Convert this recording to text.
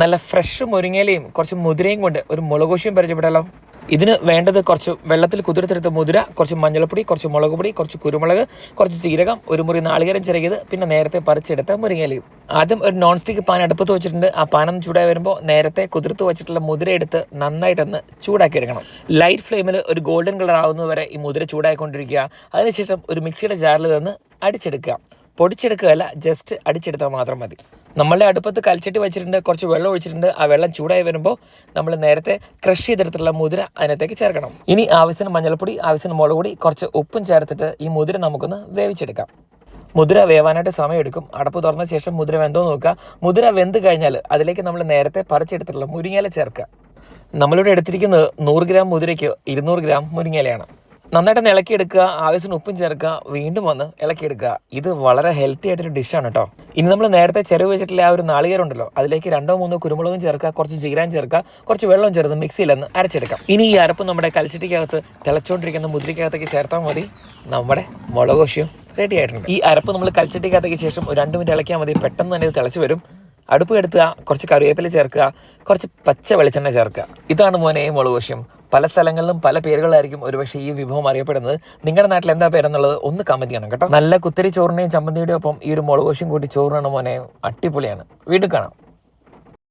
നല്ല ഫ്രഷ് മുരിങ്ങയിലയും കുറച്ച് മുതിരയും കൊണ്ട് ഒരു മുളകുശിയും പരിചയപ്പെട്ടാലോ ഇതിന് വേണ്ടത് കുറച്ച് വെള്ളത്തിൽ കുതിർത്തെടുത്ത മുതിര കുറച്ച് മഞ്ഞൾപ്പൊടി കുറച്ച് മുളക് പൊടി കുറച്ച് കുരുമുളക് കുറച്ച് ജീരകം ഒരു മുറി നാളികേരം ചിരകിയത് പിന്നെ നേരത്തെ പറിച്ചെടുത്ത മുരിങ്ങയിലയും. ആദ്യം ഒരു നോൺ സ്റ്റിക്ക് പാൻ അടുപ്പത്ത് വെച്ചിട്ടുണ്ട്. ആ പാനം ചൂടായി വരുമ്പോൾ നേരത്തെ കുതിർത്ത് വെച്ചിട്ടുള്ള മുതിര എടുത്ത് നന്നായിട്ടൊന്ന് ചൂടാക്കി എടുക്കണം ലൈറ്റ് ഫ്ലെയിമിൽ ഒരു ഗോൾഡൻ കളർ ആവുന്നത് വരെ ഈ മുതിര ചൂടായിക്കൊണ്ടിരിക്കുക. അതിനുശേഷം ഒരു മിക്സിയുടെ ജാറിൽ നിന്ന് അടിച്ചെടുക്കുക. പൊടിച്ചെടുക്കുകയല്ല ജസ്റ്റ് അടിച്ചെടുത്താൽ മാത്രം മതി. നമ്മളുടെ അടുപ്പത്ത് കൽച്ചട്ടി വെച്ചിട്ടുണ്ട് കുറച്ച് വെള്ളം ഒഴിച്ചിട്ടുണ്ട്. ആ വെള്ളം ചൂടായി വരുമ്പോൾ നമ്മൾ നേരത്തെ ക്രഷ് ചെയ്തെടുത്തിട്ടുള്ള മുതിര അതിനകത്തേക്ക് ചേർക്കണം. ഇനി ആവശ്യത്തിന് മഞ്ഞൾപ്പൊടി ആവശ്യത്തിന് മുളക് പൊടി കുറച്ച് ഉപ്പും ചേർത്തിട്ട് ഈ മുതിര നമുക്കൊന്ന് വേവിച്ചെടുക്കാം. മുതിര വേവാനായിട്ട് സമയമെടുക്കും. അടപ്പ് തുറന്ന ശേഷം മുതിര വെന്തോ നോക്കുക. മുതിര വെന്ത് കഴിഞ്ഞാൽ അതിലേക്ക് നമ്മൾ നേരത്തെ പറിച്ചെടുത്തിട്ടുള്ള മുരിങ്ങയില ചേർക്കുക. നമ്മളിവിടെ എടുത്തിരിക്കുന്നത് നൂറ് ഗ്രാം മുതിരയ്ക്ക് ഇരുന്നൂറ് ഗ്രാം മുരിങ്ങയിലയാണ്. നന്നായിട്ട് ഇളക്കിയെടുക്കുക ആവശ്യത്തിന് ഉപ്പും ചേർക്കുക വീണ്ടും വന്ന് ഇളക്കിയെടുക്കുക. ഇത് വളരെ ഹെൽത്തി ആയിട്ടൊരു ഡിഷാണ് കേട്ടോ ഇനി നമ്മൾ നേരത്തെ ചെറു വെച്ചിട്ടുള്ള ആ ഒരു നാളികേരം ഉണ്ടല്ലോ അതിലേക്ക് രണ്ടോ മൂന്നോ കുരുമുളകും ചേർക്കുക കുറച്ച് ജീരാൻ ചേർക്കുക കുറച്ച് വെള്ളം ചേർത്ത് മിക്സിയിൽ ഒന്ന് അരച്ചെടുക്കാം. ഇനി ഈ അരപ്പ് നമ്മുടെ കൽച്ചട്ടിക്കകത്ത് തിളച്ചുകൊണ്ടിരിക്കുന്ന മുദ്രിക്കകത്തേക്ക് ചേർത്താൽ മതി. നമ്മുടെ മുളകോശയും റെഡി ആയിട്ടുണ്ട്. ഈ അരപ്പ് നമ്മൾ കൽച്ചട്ടിക്കകത്തേക്ക് ശേഷം ഒരു രണ്ട് മിനിറ്റ് ഇളക്കിയാൽ മതി. പെട്ടെന്ന് തന്നെ ഇത് തിളച്ച് വരും. അടുപ്പ് എടുക്കുക കുറച്ച് കറിവേപ്പില ചേർക്കുക കുറച്ച് പച്ച വെളിച്ചെണ്ണ ചേർക്കുക. ഇതാണ് മോനെ മുളകോശ്യം. പല സ്ഥലങ്ങളിലും പല പേരുകളായിരിക്കും ഒരുപക്ഷെ ഈ വിഭവം അറിയപ്പെടുന്നത്. നിങ്ങളുടെ നാട്ടിൽ എന്താ പേരെന്നുള്ളത് ഒന്ന് കമന്റ് ചെയ്യണം കേട്ടോ. നല്ല കുത്തരി ചോറിനെയും ചമ്മന്തിയുടെയും ഒപ്പം ഈ ഒരു മുളകോശം കൂട്ടി ചോറിനാണ് മോനെ. അടിപൊളിയാണ്. വീണ്ടും കാണാം.